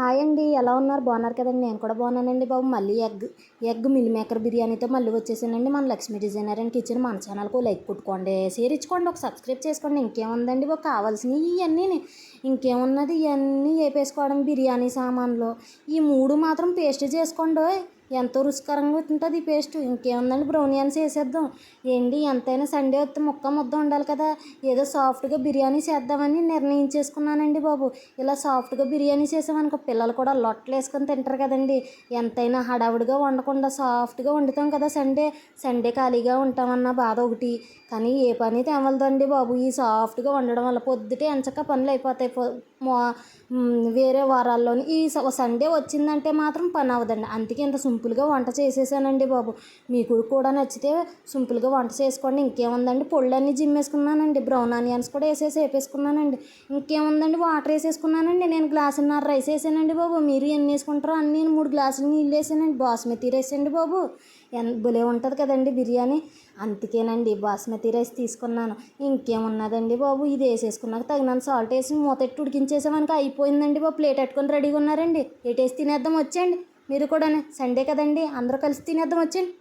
Hi అండి ఎలా ఉన్నారు? బాగున్నారు కదండి. నేను కూడా బాగున్నానండి బాబు. మళ్ళీ ఎగ్ ఎగ్ మిల్ మేకర్ బిర్యానీతో మళ్ళీ వచ్చేసానండి మన లక్ష్మీ డిజైనర్ అండ్ కిచెన్. మన ఛానల్కు లైక్ కొట్టుకోండి షేర్ ఇచ్చుకోండి ఒక సబ్స్క్రైబ్ చేసుకోండి. ఇంకేముందండి ఒక కావాల్సినవి ఇవన్నీ ఇంకేమున్నది ఇవన్నీ వేపేసుకోవడం బిర్యానీ సామాన్లు. ఈ మూడు మాత్రం పేస్ట్ చేసుకోండి ఎంతో రుచికరంగా ఉంటుంది ఈ పేస్ట్. ఇంకేముందండి బ్రౌనియన్స్ వేసేద్దాం ఏంటి ఎంతైనా సండే వస్తే ముక్క ముద్ద ఉండాలి కదా. ఏదో సాఫ్ట్గా బిర్యానీ చేద్దామని నిర్ణయించేసుకున్నానండి బాబు. ఇలా సాఫ్ట్గా బిర్యానీ చేసామనుకో పిల్లలు కూడా లొట్టలు వేసుకొని తింటారు కదండి. ఎంతైనా హడావుడిగా వండకుండా సాఫ్ట్గా వండుతాం కదా సండే. సండే ఖాళీగా ఉంటామన్న బాధ ఒకటి. కానీ ఏ పని తేవలదండి బాబు. ఈ సాఫ్ట్గా వండడం వల్ల పొద్దుటే ఎంచక్క పనులు అయిపోతాయి. మా- వేరే వారాల్లోని ఈ స- సండే వచ్చిందంటే మాత్రం పని అవ్వదండి. అందుకే ఇంత సింపుల్గా వంట చేసేసానండి బాబు. మీకు కూడా నచ్చితే సింపుల్గా వంట చేసుకోండి. ఇంకేముందండి? పొళ్ళన్నీ జిమ్మేసుకున్నానండి. బ్రౌన్ ఆనియన్స్ కూడా వేసేసి వేపేసుకున్నానండి. ఇంకేముందండి? వాటర్ వేసేసుకున్నానండి. నేను గ్లాసున్నర రైస్ వేసానండి బాబు. మీరు ఎన్ని వేసుకుంటారో అన్ని నేను మూడు గ్లాసులు నీళ్ళు వేసానండి. బాస్మతి రైస్ అండి బాబు. ఎంత భలే ఉంటుంది కదండి బిర్యానీ. అందుకేనండి బాస్మతి రైస్ తీసుకున్నాను. ఇంకేమున్నదండి బాబు? ఇది వేసేసుకున్నాక తగినంత సాల్ట్ వేసి మూతెట్టు ఉడికించేసామనుక అయిపోయిందండి బాబు. ప్లేట్ పెట్టుకొని రెడీగా ఉన్నారండి. ఎటేసి తినేద్దాం వచ్చేయండి. మీరు కూడా సండే కదండి అందరూ కలిసి తినేద్దాం వచ్చేయండి.